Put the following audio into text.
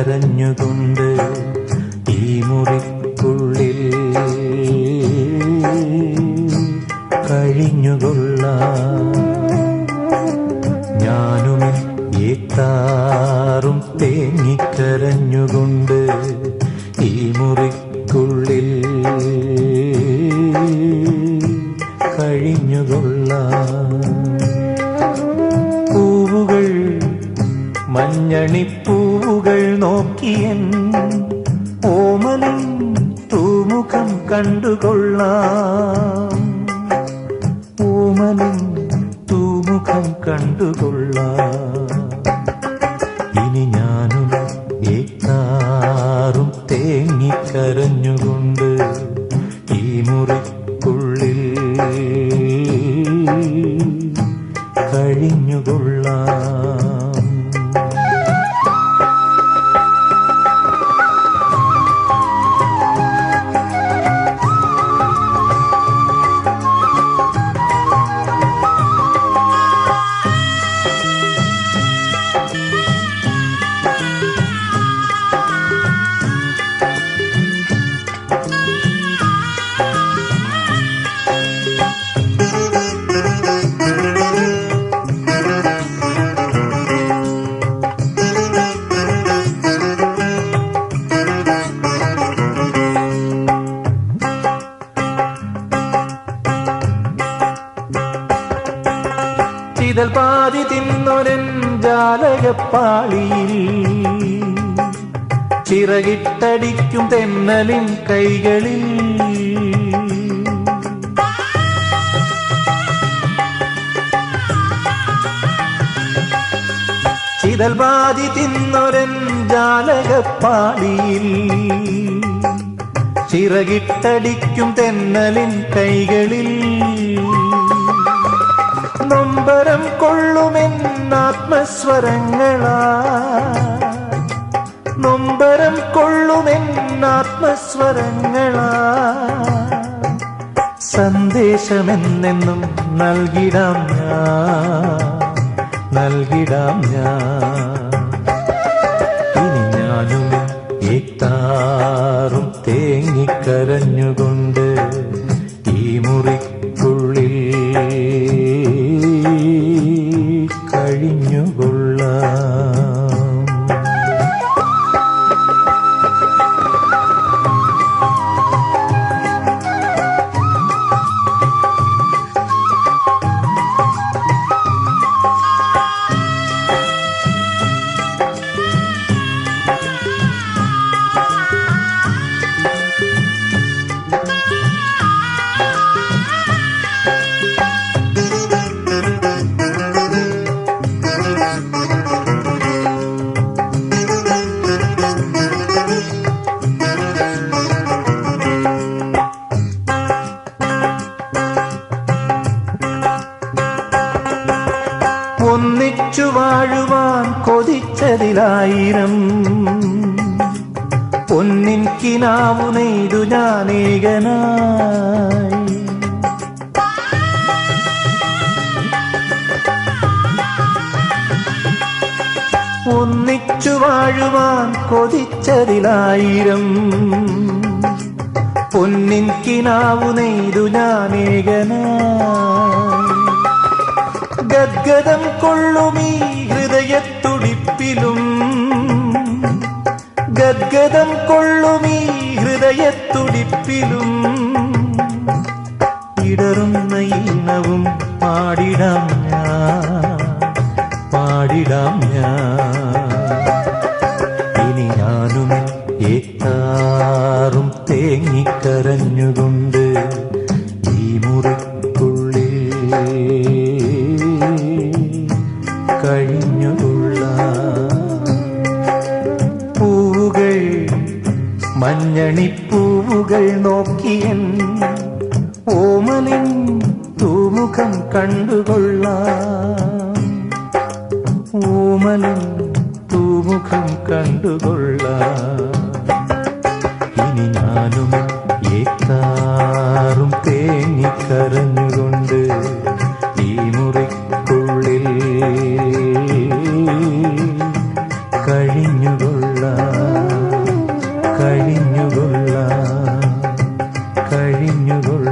കരഞ്ഞുകൊണ്ട് ഈ മുറിക്കുള്ളിൽ കഴിഞ്ഞുകൊള്ള. മഞ്ഞണിപ്പൂവുകൾ നോക്കിയൻ ഓമനും തൂമുഖം കണ്ടുകൊള്ളാം. ഓമനും തൂമുഖം കണ്ടുകൊള്ളാം. ഇനി ഞാനും ഏക്കാറും തേങ്ങിക്കരഞ്ഞുകൊണ്ട് ഈ മുറിക്കുള്ളിൽ കഴിഞ്ഞുകൊള്ളാം. പാതി തിന്നൊരൻ ജാലകപ്പാളിയിൽ. ചിറകിട്ടടിക്കും തെന്നലിൻ കൈകളിൽ. ചിതൽ പാതി തിന്നൊരൻ ജാലകപ്പാളിയിൽ. ചിറകിട്ടടിക്കും തെന്നലിൻ കൈകളിൽ. കൊള്ളുമെന്നാത്മസ്വരങ്ങളാ നൊമ്പരം കൊള്ളുമെന്നാത്മസ്വരങ്ങളാ സന്ദേശമെന്നെന്നും നൽകിടാം ഞാൻ നൽകിടാം ഞാൻ. കഴിഞ്ഞുകൊള്ളാം ഒന്നിച്ചു വാഴുവാൻ കൊതിച്ചതിലായിരം. പൊന്നിൻ കിനാവു നെയ്തു ഞാനേകനായി. ഒന്നിച്ചു വാഴുവാൻ കൊതിച്ചതിലായിരം. പൊന്നിൻ കിനാവു നെയ്തു ഞാനേകനായി. ഗദ്ഗതം കൊള്ളുമീ ഹൃദയത്തുടിപ്പിലും. ഗദ്ഗതം കൊള്ളുമീ ഹൃദയത്തുടിപ്പിലും. ഇടറുന്ന ഈണവും പാടിടാം ഞാൻ പാടിടാം ഞാൻ. ഇനി ഞാനും ഏത്താറും തേങ്ങിക്കരഞ്ഞുകൊണ്ട് മഞ്ഞണിപ്പൂവുകൾ നോക്കിയൻ ഓമലിൻ തൂമുഖം കണ്ടുകൊള്ളാം. ഓമലിൻ തൂമുഖം കണ്ടുകൊള്ളാം. കണ്ണുകൾ